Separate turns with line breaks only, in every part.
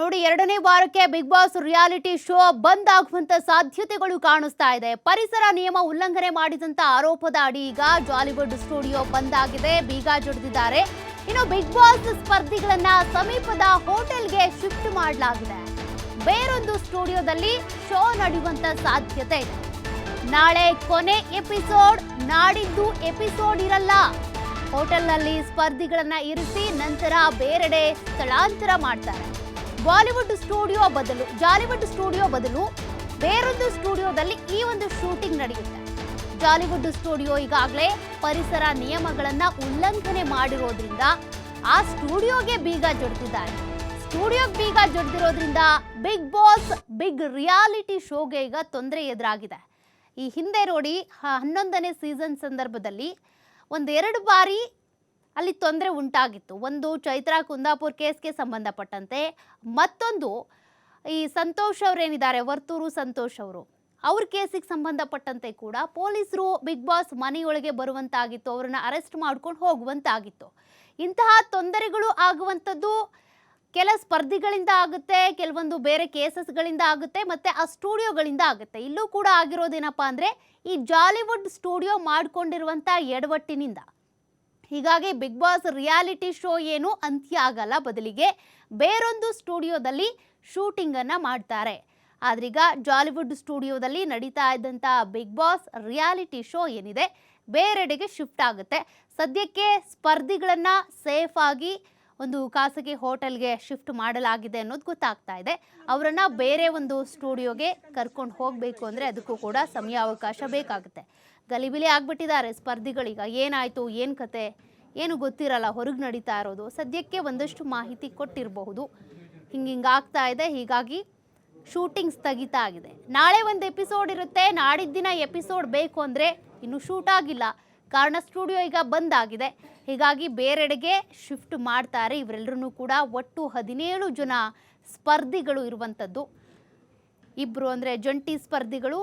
ನೋಡಿ, ಎರಡನೇ ವಾರಕ್ಕೆ ಬಿಗ್ ಬಾಸ್ ರಿಯಾಲಿಟಿ ಶೋ ಬಂದ್ ಆಗುವಂತ ಸಾಧ್ಯತೆಗಳು ಕಾಣಿಸ್ತಾ ಇದೆ. ಪರಿಸರ ನಿಯಮ ಉಲ್ಲಂಘನೆ ಮಾಡಿದಂತ ಆರೋಪದ ಅಡಿ ಈಗ ಜಾಲಿವುಡ್ ಸ್ಟುಡಿಯೋ ಬಂದ್ ಆಗಿದೆ. ಬೀಗ ಜುಡಿದಿದ್ದಾರೆ. ಇನ್ನು ಬಿಗ್ ಬಾಸ್ ಸ್ಪರ್ಧಿಗಳನ್ನ ಸಮೀಪದ ಹೋಟೆಲ್ಗೆ ಶಿಫ್ಟ್ ಮಾಡಲಾಗಿದೆ. ಬೇರೊಂದು ಸ್ಟುಡಿಯೋದಲ್ಲಿ ಶೋ ನಡೆಯುವಂತ ಸಾಧ್ಯತೆ ಇದೆ. ನಾಳೆ ಕೊನೆ ಎಪಿಸೋಡ್, ನಾಡಿದ್ದು ಎಪಿಸೋಡ್ ಇರಲ್ಲ. ಹೋಟೆಲ್ನಲ್ಲಿ ಸ್ಪರ್ಧಿಗಳನ್ನ ಇರಿಸಿ ನಂತರ ಬೇರೆಡೆ ಸ್ಥಳಾಂತರ ಮಾಡ್ತಾರೆ. ಬಾಲಿವುಡ್ ಸ್ಟುಡಿಯೋ ಬದಲು, ಜಾಲಿವುಡ್ ಸ್ಟುಡಿಯೋ ಬದಲು ಬೇರೊಂದು ಸ್ಟುಡಿಯೋದಲ್ಲಿ ಈ ಒಂದು ಶೂಟಿಂಗ್ ನಡೆಯುತ್ತೆ. ಜಾಲಿವುಡ್ ಸ್ಟುಡಿಯೋ ಈಗಾಗಲೇ ಪರಿಸರ ನಿಯಮಗಳನ್ನ ಉಲ್ಲಂಘನೆ ಮಾಡಿರೋದ್ರಿಂದ ಆ ಸ್ಟುಡಿಯೋಗೆ ಬೀಗ ಜೊಡ್ತಿದ್ದಾರೆ ಸ್ಟುಡಿಯೋಗೆ ಬೀಗ ಜೊಡ್ದಿರೋದ್ರಿಂದ ಬಿಗ್ ಬಾಸ್, ಬಿಗ್ ರಿಯಾಲಿಟಿ ಶೋಗೆ ಈಗ ತೊಂದರೆ ಎದುರಾಗಿದೆ. ಈ ಹಿಂದೆ ನೋಡಿ ಹನ್ನೊಂದನೇ ಸೀಸನ್ ಸಂದರ್ಭದಲ್ಲಿ ಒಂದೆರಡು ಬಾರಿ ಅಲ್ಲಿ ತೊಂದರೆ ಉಂಟಾಗಿತ್ತು. ಒಂದು ಚೈತ್ರಾ ಕುಂದಾಪುರ್ ಕೇಸ್ಗೆ ಸಂಬಂಧಪಟ್ಟಂತೆ ಮತ್ತೊಂದು ಈ ಸಂತೋಷ್ ಅವರೇನಿದ್ದಾರೆ, ವರ್ತೂರು ಸಂತೋಷ್ ಅವರು. ಅವ್ರ ಕೇಸಿಗೆ ಸಂಬಂಧಪಟ್ಟಂತೆ ಕೂಡ ಪೊಲೀಸರು ಬಿಗ್ ಬಾಸ್ ಮನೆಯೊಳಗೆ ಬರುವಂತಾಗಿತ್ತು. ಅವರನ್ನು ಅರೆಸ್ಟ್ ಮಾಡ್ಕೊಂಡು ಹೋಗುವಂತಾಗಿತ್ತು. ಇಂತಹ ತೊಂದರೆಗಳು ಆಗುವಂಥದ್ದು ಕೆಲ ಸ್ಪರ್ಧಿಗಳಿಂದ ಆಗುತ್ತೆ, ಕೆಲವೊಂದು ಬೇರೆ ಕೇಸಸ್ಗಳಿಂದ ಆಗುತ್ತೆ, ಮತ್ತು ಆ ಸ್ಟುಡಿಯೋಗಳಿಂದ ಆಗುತ್ತೆ. ಇಲ್ಲೂ ಕೂಡ ಆಗಿರೋದೇನಪ್ಪ ಅಂದರೆ ಈ ಜಾಲಿವುಡ್ ಸ್ಟುಡಿಯೋ ಮಾಡಿಕೊಂಡಿರುವಂಥ ಎಡವಟ್ಟಿನಿಂದ. ಹೀಗಾಗಿ ಬಿಗ್ ಬಾಸ್ ರಿಯಾಲಿಟಿ ಶೋ ಏನು ಅಂತ್ಯ ಆಗಲ್ಲ ಬದಲಿಗೆ ಬೇರೊಂದು ಸ್ಟುಡಿಯೋದಲ್ಲಿ ಶೂಟಿಂಗನ್ನು ಮಾಡ್ತಾರೆ. ಆದ್ರೀಗ ಜಾಲಿವುಡ್ ಸ್ಟುಡಿಯೋದಲ್ಲಿ ನಡೀತಾ ಇದ್ದಂಥ ಬಿಗ್ ಬಾಸ್ ರಿಯಾಲಿಟಿ ಶೋ ಏನಿದೆ, ಬೇರೆಡೆಗೆ ಶಿಫ್ಟ್ ಆಗುತ್ತೆ. ಸದ್ಯಕ್ಕೆ ಸ್ಪರ್ಧಿಗಳನ್ನ ಸೇಫ್ ಆಗಿ ಒಂದು ಖಾಸಗಿ ಹೋಟೆಲ್ಗೆ ಶಿಫ್ಟ್ ಮಾಡಲಾಗಿದೆ ಅನ್ನೋದು ಗೊತ್ತಾಗ್ತಾ ಇದೆ. ಅವರನ್ನು ಬೇರೆ ಒಂದು ಸ್ಟುಡಿಯೋಗೆ ಕರ್ಕೊಂಡು ಹೋಗಬೇಕು ಅಂದರೆ ಅದಕ್ಕೂ ಕೂಡ ಸಮಯಾವಕಾಶ ಬೇಕಾಗುತ್ತೆ. ಗಲಿಬಿಲಿ ಆಗ್ಬಿಟ್ಟಿದ್ದಾರೆ ಸ್ಪರ್ಧಿಗಳೀಗ. ಏನಾಯಿತು? ಏನು ಕತೆ? ಏನು ಗೊತ್ತಿರಲ್ಲ ಹೊರಗೆ ನಡೀತಾ ಇರೋದು. ಸದ್ಯಕ್ಕೆ ಒಂದಷ್ಟು ಮಾಹಿತಿ ಕೊಟ್ಟಿರಬಹುದು. ಹಿಂಗೆ ಹಿಂಗಾಗ್ತಾ ಇದೆ. ಹೀಗಾಗಿ ಶೂಟಿಂಗ್ ಸ್ಥಗಿತ ಆಗಿದೆ. ನಾಳೆ ಒಂದು ಎಪಿಸೋಡ್ ಇರುತ್ತೆ. ನಾಡಿದ್ದಿನ ಎಪಿಸೋಡ್ ಬೇಕು ಅಂದರೆ ಇನ್ನು ಶೂಟ್ ಆಗಿಲ್ಲ. ಕಾರಣ ಸ್ಟುಡಿಯೋ ಈಗ ಬಂದ್ ಆಗಿದೆ. ಹೀಗಾಗಿ ಬೇರೆಡೆಗೆ ಶಿಫ್ಟ್ ಮಾಡ್ತಾರೆ ಇವರೆಲ್ಲರೂ ಕೂಡ. ಒಟ್ಟು ಹದಿನೇಳು ಜನ ಸ್ಪರ್ಧಿಗಳು ಇರುವಂಥದ್ದು ಇಬ್ಬರು ಅಂದರೆ ಜಂಟಿ ಸ್ಪರ್ಧಿಗಳು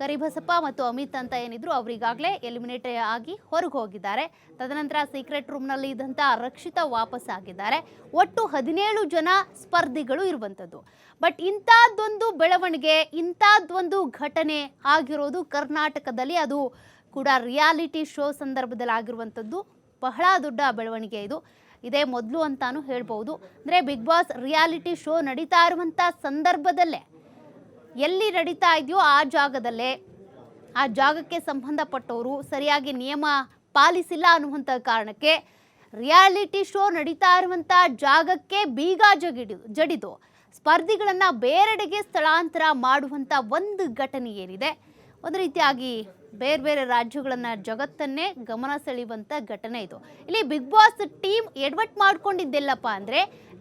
ಕರಿಬಸಪ್ಪ ಮತ್ತು ಅಮಿತ್ ಅಂತ ಏನಿದ್ರು ಅವರಿಗಾಗಲೇ ಎಲಿಮಿನೇಟ್ ಆಗಿ ಹೊರಗೆ ಹೋಗಿದ್ದಾರೆ. ತದನಂತರ ಸೀಕ್ರೆಟ್ ರೂಮ್ನಲ್ಲಿ ಇದ್ದಂಥ ರಕ್ಷಿತ ವಾಪಸ್ ಆಗಿದ್ದಾರೆ. ಒಟ್ಟು ಹದಿನೇಳು ಜನ ಸ್ಪರ್ಧಿಗಳು ಇರುವಂಥದ್ದು ಬಟ್ ಇಂಥದ್ದೊಂದು ಬೆಳವಣಿಗೆ, ಇಂಥದ್ದೊಂದು ಘಟನೆ ಆಗಿರೋದು ಕರ್ನಾಟಕದಲ್ಲಿ ಅದು ಕೂಡ ರಿಯಾಲಿಟಿ ಶೋ ಸಂದರ್ಭದಲ್ಲಿ ಆಗಿರುವಂಥದ್ದು ಬಹಳ ದೊಡ್ಡ ಬೆಳವಣಿಗೆ ಇದು. ಇದೇ ಮೊದಲು ಅಂತಾನು ಹೇಳ್ಬೋದು ಅಂದರೆ ಬಿಗ್ ಬಾಸ್ ರಿಯಾಲಿಟಿ ಶೋ ನಡೀತಾ ಇರುವಂಥ ಸಂದರ್ಭದಲ್ಲೇ ಎಲ್ಲಿ ನಡೀತಾ ಇದೆಯೋ ಆ ಜಾಗದಲ್ಲೇ. ಆ ಜಾಗಕ್ಕೆ ಸಂಬಂಧಪಟ್ಟವರು ಸರಿಯಾಗಿ ನಿಯಮ ಪಾಲಿಸಿಲ್ಲ ಅನ್ನುವಂಥ ಕಾರಣಕ್ಕೆ ರಿಯಾಲಿಟಿ ಶೋ ನಡೀತಾ ಇರುವಂಥ ಜಾಗಕ್ಕೆ ಬೀಗ ಜಗಿಡು, ಜಡಿದು ಸ್ಪರ್ಧಿಗಳನ್ನು ಬೇರೆಡೆಗೆ ಸ್ಥಳಾಂತರ ಮಾಡುವಂಥ ಒಂದು ಘಟನೆ ಏನಿದೆ. ಒಂದು ರೀತಿಯಾಗಿ ಬೇರೆ ಬೇರೆ ರಾಜ್ಯಗಳನ್ನು ಜಗತ್ತನ್ನೇ ಗಮನ ಸೆಳೆಯುವಂಥ ಘಟನೆ ಇದು. ಇಲ್ಲಿ ಬಿಗ್ ಬಾಸ್ ಟೀಮ್ ಎಡ್ವಟ್ ಮಾಡ್ಕೊಂಡಿದ್ದೆಲ್ಲಪ್ಪ ಅಂದರೆ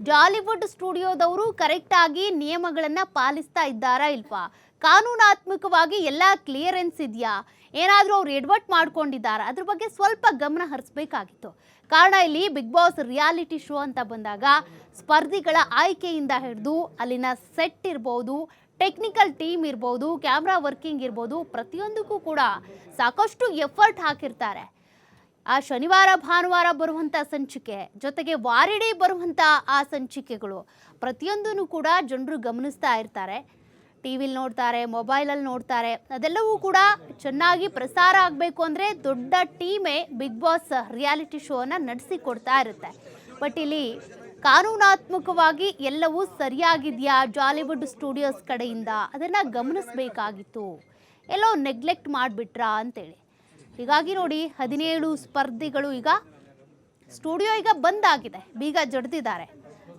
ಜಾಲಿವುಡ್ ಸ್ಟುಡಿಯೋದವರು ಕರೆಕ್ಟಾಗಿ ನಿಯಮಗಳನ್ನು ಪಾಲಿಸ್ತಾ ಇದ್ದಾರಾ ಇಲ್ವಾ? ಕಾನೂನಾತ್ಮಕವಾಗಿ ಎಲ್ಲ ಕ್ಲಿಯರೆನ್ಸ್ ಇದೆಯಾ? ಏನಾದರೂ ಅವ್ರು ಎಡ್ವಟ್ ಮಾಡ್ಕೊಂಡಿದ್ದಾರಾ? ಅದ್ರ ಬಗ್ಗೆ ಸ್ವಲ್ಪ ಗಮನ ಹರಿಸ್ಬೇಕಾಗಿತ್ತು. ಕಾರಣ ಇಲ್ಲಿ ಬಿಗ್ ಬಾಸ್ ರಿಯಾಲಿಟಿ ಶೋ ಅಂತ ಬಂದಾಗ ಸ್ಪರ್ಧಿಗಳ ಆಯ್ಕೆಯಿಂದ ಹಿಡಿದು ಅಲ್ಲಿನ ಸೆಟ್ ಇರ್ಬೋದು ಟೆಕ್ನಿಕಲ್ ಟೀಮ್ ಇರ್ಬೋದು, ಕ್ಯಾಮ್ರಾ ವರ್ಕಿಂಗ್ ಇರ್ಬೋದು, ಪ್ರತಿಯೊಂದಕ್ಕೂ ಕೂಡ ಸಾಕಷ್ಟು ಎಫರ್ಟ್ ಹಾಕಿರ್ತಾರೆ. ಆ ಶನಿವಾರ, ಭಾನುವಾರ ಬರುವಂಥ ಸಂಚಿಕೆ, ಜೊತೆಗೆ ವಾರಿಡೇ ಬರುವಂಥ ಆ ಸಂಚಿಕೆಗಳು ಪ್ರತಿಯೊಂದೂ ಕೂಡ ಜನರು ಗಮನಿಸ್ತಾ ಇರ್ತಾರೆ. ಟಿ ವಿಲಿ ನೋಡ್ತಾರೆ ಮೊಬೈಲಲ್ಲಿ ನೋಡ್ತಾರೆ, ಅದೆಲ್ಲವೂ ಕೂಡ ಚೆನ್ನಾಗಿ ಪ್ರಸಾರ ಆಗಬೇಕು ಅಂದರೆ ದೊಡ್ಡ ಟೀಮೇ ಬಿಗ್ ಬಾಸ್ ರಿಯಾಲಿಟಿ ಶೋನ ನಡೆಸಿಕೊಡ್ತಾ ಇರುತ್ತೆ. ಬಟ್ ಇಲ್ಲಿ ಕಾನೂನಾತ್ಮಕವಾಗಿ ಎಲ್ಲವೂ ಸರಿಯಾಗಿದೆಯಾ ಜಾಲಿವುಡ್ ಸ್ಟುಡಿಯೋಸ್ ಕಡೆಯಿಂದ? ಅದನ್ನು ಗಮನಿಸಬೇಕಾಗಿತ್ತು. ಎಲ್ಲೋ ನೆಗ್ಲೆಕ್ಟ್ ಮಾಡಿಬಿಟ್ರಾ ಅಂತೇಳಿ. ಹೀಗಾಗಿ ನೋಡಿ, ಹದಿನೇಳು ಸ್ಪರ್ಧಿಗಳು ಈಗ ಸ್ಟುಡಿಯೋ ಈಗ ಬಂದ್ ಆಗಿದೆ. ಬೀಗ ಜಡ್ದಿದ್ದಾರೆ.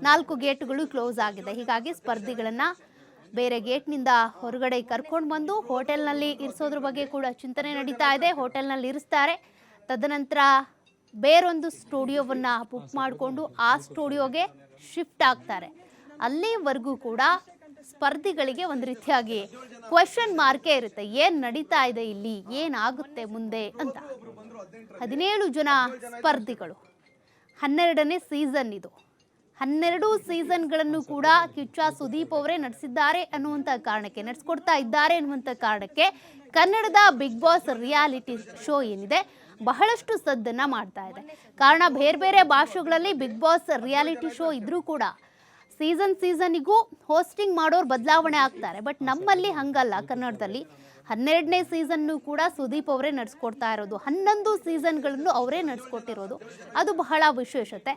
ನಾಲ್ಕು ಗೇಟ್ಗಳು ಕ್ಲೋಸ್ ಆಗಿದೆ. ಹೀಗಾಗಿ ಸ್ಪರ್ಧಿಗಳನ್ನು ಬೇರೆ ಗೇಟ್ನಿಂದ ಹೊರಗಡೆ ಕರ್ಕೊಂಡು ಬಂದು ಹೋಟೆಲ್ನಲ್ಲಿ ಇರಿಸೋದ್ರ ಬಗ್ಗೆ ಕೂಡ ಚಿಂತನೆ ನಡೀತಾ ಇದೆ. ಹೋಟೆಲ್ನಲ್ಲಿ ಇರಿಸ್ತಾರೆ. ತದನಂತರ ಬೇರೊಂದು ಸ್ಟುಡಿಯೋವನ್ನು ಬುಕ್ ಮಾಡಿಕೊಂಡು ಆ ಸ್ಟುಡಿಯೋಗೆ ಶಿಫ್ಟ್ ಆಗ್ತಾರೆ. ಅಲ್ಲಿವರೆಗೂ ಕೂಡ ಸ್ಪರ್ಧಿಗಳಿಗೆ ಒಂದು ರೀತಿಯಾಗಿ ಕ್ವೆಶನ್ ಮಾರ್ಕೇ ಇರುತ್ತೆ. ಏನು ನಡೀತಾ ಇದೆ ಇಲ್ಲಿ? ಏನಾಗುತ್ತೆ ಮುಂದೆ ಅಂತ. ಹದಿನೇಳು ಜನ ಸ್ಪರ್ಧಿಗಳು. ಹನ್ನೆರಡನೇ ಸೀಸನ್ ಇದು. ಹನ್ನೆರಡು ಸೀಸನ್ಗಳನ್ನು ಕೂಡ ಕಿಚ್ಚ ಸುದೀಪ್ ಅವರೇ ನಡೆಸಿದ್ದಾರೆ ಅನ್ನುವಂಥ ಕಾರಣಕ್ಕೆ, ನಡೆಸ್ಕೊಡ್ತಾ ಇದ್ದಾರೆ ಅನ್ನುವಂಥ ಕಾರಣಕ್ಕೆ ಕನ್ನಡದ ಬಿಗ್ ಬಾಸ್ ರಿಯಾಲಿಟಿ ಶೋ ಏನಿದೆ ಬಹಳಷ್ಟು ಸದ್ದನ್ನ ಮಾಡ್ತಾ ಇದೆ. ಕಾರಣ ಬೇರೆ ಬೇರೆ ಭಾಷೆಗಳಲ್ಲಿ ಬಿಗ್ ಬಾಸ್ ರಿಯಾಲಿಟಿ ಶೋ ಇದ್ರೂ ಕೂಡ ಸೀಸನ್ ಸೀಸನಿಗೂ ಹೋಸ್ಟಿಂಗ್ ಮಾಡೋರು ಬದಲಾವಣೆ ಆಗ್ತಾರೆ. ಬಟ್ ನಮ್ಮಲ್ಲಿ ಹಂಗಲ್ಲ. ಕನ್ನಡದಲ್ಲಿ ಹನ್ನೆರಡನೇ ಸೀಸನ್ನು ಕೂಡ ಸುದೀಪ್ ಅವರೇ ನಡೆಸ್ಕೊಡ್ತಾ ಇರೋದು. ಹನ್ನೊಂದು ಸೀಸನ್ಗಳನ್ನು ಅವರೇ ನಡೆಸ್ಕೊಟ್ಟಿರೋದು. ಅದು ಬಹಳ ವಿಶೇಷತೆ.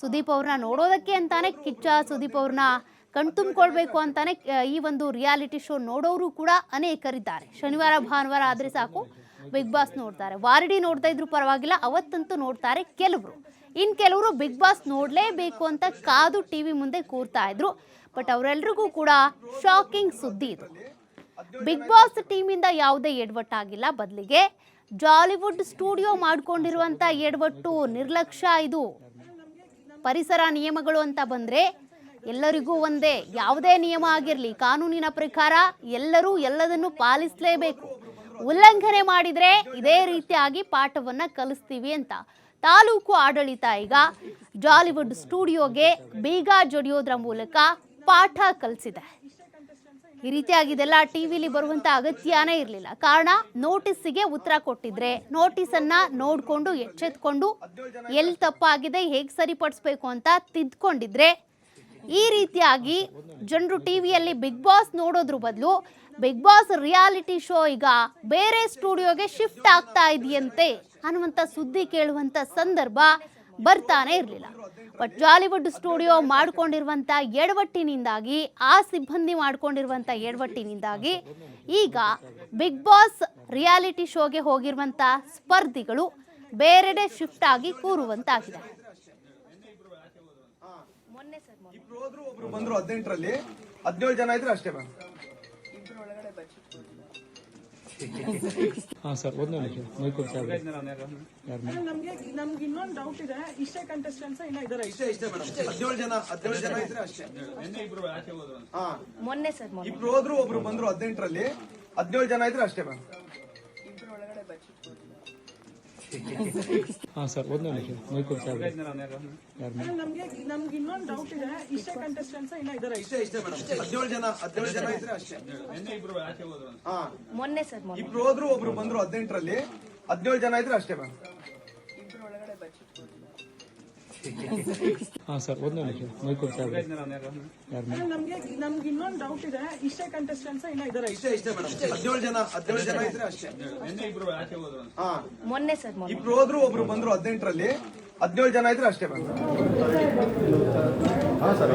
ಸುದೀಪ್ ಅವ್ರನ್ನ ನೋಡೋದಕ್ಕೆ ಅಂತಾನೆ ಕಿಚ್ಚ ಸುದೀಪ್ ಅವ್ರನ್ನ ಕಣ್ತುಂಬ್ಕೊಳ್ಬೇಕು ಅಂತಾನೆ ಈ ಒಂದು ರಿಯಾಲಿಟಿ ಶೋ ನೋಡೋರು ಕೂಡ ಅನೇಕರಿದ್ದಾರೆ. ಶನಿವಾರ ಭಾನುವಾರ ಆದರೆ ಸಾಕು. ಬಿಗ್ ಬಾಸ್ ನೋಡ್ತಾರೆ. ವಾರಡಿ ನೋಡ್ತಾ ಇದ್ರು ಪರವಾಗಿಲ್ಲ, ಅವತ್ತಂತೂ ನೋಡ್ತಾರೆ ಕೆಲವರು. ಇನ್ನು ಕೆಲವರು ಬಿಗ್ ಬಾಸ್ ನೋಡಲೇಬೇಕು ಅಂತ ಕಾದು ಟಿ ವಿ ಮುಂದೆ ಕೂರ್ತಾ ಇದ್ರು. ಬಟ್ ಅವರೆಲ್ರಿಗೂ ಕೂಡ ಶಾಕಿಂಗ್ ಸುದ್ದಿ ಇದು. ಬಿಗ್ ಬಾಸ್ ಟೀಮಿಂದ ಯಾವುದೇ ಎಡವಟ್ಟಾಗಿಲ್ಲ ಬದಲಿಗೆ ಜಾಲಿವುಡ್ ಸ್ಟುಡಿಯೋ ಮಾಡಿಕೊಂಡಿರುವಂಥ ಎಡವಟ್ಟು ನಿರ್ಲಕ್ಷ್ಯ ಇದು. ಪರಿಸರ ನಿಯಮಗಳು ಅಂತ ಬಂದರೆ ಎಲ್ಲರಿಗೂ ಒಂದೇ. ಯಾವುದೇ ನಿಯಮ ಆಗಿರಲಿ, ಕಾನೂನಿನ ಪ್ರಕಾರ ಎಲ್ಲರೂ ಎಲ್ಲದನ್ನು ಪಾಲಿಸಲೇಬೇಕು. ಉಲ್ಲಂಘನೆ ಮಾಡಿದರೆ ಇದೇ ರೀತಿಯಾಗಿ ಪಾಠವನ್ನು ಕಲಿಸ್ತೀವಿ ಅಂತ. ತಾಲೂಕು ಆಡಳಿತ ಈಗ ಜಾಲಿವುಡ್ ಸ್ಟುಡಿಯೋಗೆ ಬೀಗ ಜಡಿಯೋದ್ರ ಮೂಲಕ ಪಾಠ ಕಲಿಸಿದೆ. ಈ ರೀತಿಯಾಗಿ ಇದೆಲ್ಲ ಟಿವಿಲಿ ಬರುವಂತ ಅಗತ್ಯನೇ ಇರಲಿಲ್ಲ. ಕಾರಣ ನೋಟಿಸ್ಗೆ ಉತ್ತರ ಕೊಟ್ಟಿದ್ರೆ ನೋಟಿಸನ್ನು ನೋಡಿಕೊಂಡು ಎಚ್ಚೆತ್ಕೊಂಡು ಎಲ್ಲಿ ತಪ್ಪಾಗಿದೆ, ಹೇಗೆ ಸರಿಪಡಿಸ್ಬೇಕು ಅಂತ ತಿದ್ಕೊಂಡಿದ್ರೆ ಈ ರೀತಿಯಾಗಿ ಜನರು ಟಿವಿಯಲ್ಲಿ ಬಿಗ್ ಬಾಸ್ ನೋಡೋದ್ರ ಬದಲು ಬಿಗ್ ಬಾಸ್ ರಿಯಾಲಿಟಿ ಶೋ ಈಗ ಬೇರೆ ಸ್ಟುಡಿಯೋಗೆ ಶಿಫ್ಟ್ ಆಗ್ತಾ ಇದೆಯಂತೆ. ಅನ್ನುವಂಥ ಸುದ್ದಿ ಕೇಳುವಂಥ ಸಂದರ್ಭ ಬರ್ತಾನೆ ಇರಲಿಲ್ಲ. ಬಟ್ ಜಾಲಿವುಡ್ ಸ್ಟುಡಿಯೋ ಮಾಡಿಕೊಂಡಿರುವಂಥ ಎಡವಟ್ಟಿನಿಂದಾಗಿ, ಆ ಸಿಬ್ಬಂದಿ ಮಾಡ್ಕೊಂಡಿರುವಂಥ ಎಡವಟ್ಟಿನಿಂದಾಗಿ ಈಗ ಬಿಗ್ ಬಾಸ್ ರಿಯಾಲಿಟಿ ಶೋಗೆ ಹೋಗಿರುವಂಥ ಸ್ಪರ್ಧಿಗಳು ಬೇರೆಡೆ ಶಿಫ್ಟ್ ಆಗಿ ಕೂರುವಂತಾಗಿದೆ.
ಹದಿನೇಳು ಜನ ಇದ್ರೆ ಅಷ್ಟೇ
ಹಾಂ ಸರ್ ಒಂದು ನಿಮಿಷ. ಮೈಕೂರು ಸಾಹೇಬ್ರೆ.
ನಮ್ಗೆ ನಮ್ಗೆ ಇನ್ನೊಂದು ಡೌಟ್ ಇದೆ. ಇಷ್ಟೇ ಕಂಟೆಸ್ಟೆಂಟ್ಸ್ ಇದಾರೆ?
ಇಷ್ಟೇ ಇಷ್ಟೇ ಮೇಡಮ್. ಹದಿನೇಳು ಜನ ಹದಿನೇಳು ಜನ ಇದ್ರೆ ಅಷ್ಟೇ. ಹಾ.
ಮೊನ್ನೆ ಸರ್
ಇಬ್ರು ಹೋದ್ರು ಒಬ್ರು ಬಂದ್ರು ಹದಿನೆಂಟರಲ್ಲಿ. ಹದಿನೇಳು ಜನ ಇದ್ರೆ ಅಷ್ಟೇ ಮ್ಯಾಮ್
ಹಾಂ ಸರ್ ಒಂದು ನಿಮಿಷ. ಮೈಕೂರು ಸಾಹೇಬ್ರೆ ಯಾರು
ನಮ್ಗೆ ನಮ್ಗೆ ಇನ್ನೊಂದು ಡೌಟ್ ಇದೆ. ಇಷ್ಟೇ ಕಂಟೆಸ್ಟೆಂಟ್ಸ್ ಇನ್ನ ಇದಾರೆ.
ಇಷ್ಟೇ ಇಷ್ಟೇ ಮೇಡಮ್. ಹದಿನೇಳು ಜನ ಹದಿನೇಳು ಜನ ಇದ್ರೆ ಅಷ್ಟೇ. ಹಾ.
ಮೊನ್ನೆ ಸರ್
ಇಬ್ರು ಹೋದ್ರು ಒಬ್ರು ಬಂದ್ರು ಹದಿನೆಂಟರಲ್ಲಿ. ಹದಿನೇಳು ಜನ ಇದ್ರೆ ಅಷ್ಟೇ ಮ್ಯಾಮ್
ಹಾಂ ಸರ್ ಒಂದು ನಿಮಿಷ. ಮೈಕೂರು ಸರ್ ಯಾರು ಮೇಡಮ್?
ನಮ್ಗೆ ನಮ್ಗೆ ಇನ್ನೊಂದು ಡೌಟ್ ಇದೆ. ಇಷ್ಟೇ ಕಂಟೆಸ್ಟೆಂಟ್ಸ್ ಇಲ್ಲ ಇದಾರೆ.
ಇಷ್ಟೇ ಇಷ್ಟೇ ಮೇಡಮ್. ಹದಿನೇಳು ಜನ ಹದಿನೇಳು ಜನ ಇದ್ರೆ ಅಷ್ಟೇ. ಹಾ.
ಮೊನ್ನೆ ಸರ್ ಮೊನ್ನೆ.
ಇಬ್ರು ಹೋದ್ರು ಒಬ್ರು ಬಂದ್ರು ಹದಿನೆಂಟರಲ್ಲಿ. ಹದಿನೇಳು ಜನ ಇದ್ರೆ ಅಷ್ಟೇ ಮೇಡಮ್.
ಹಾಂ ಸರ್.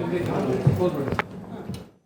근데 결국 그거를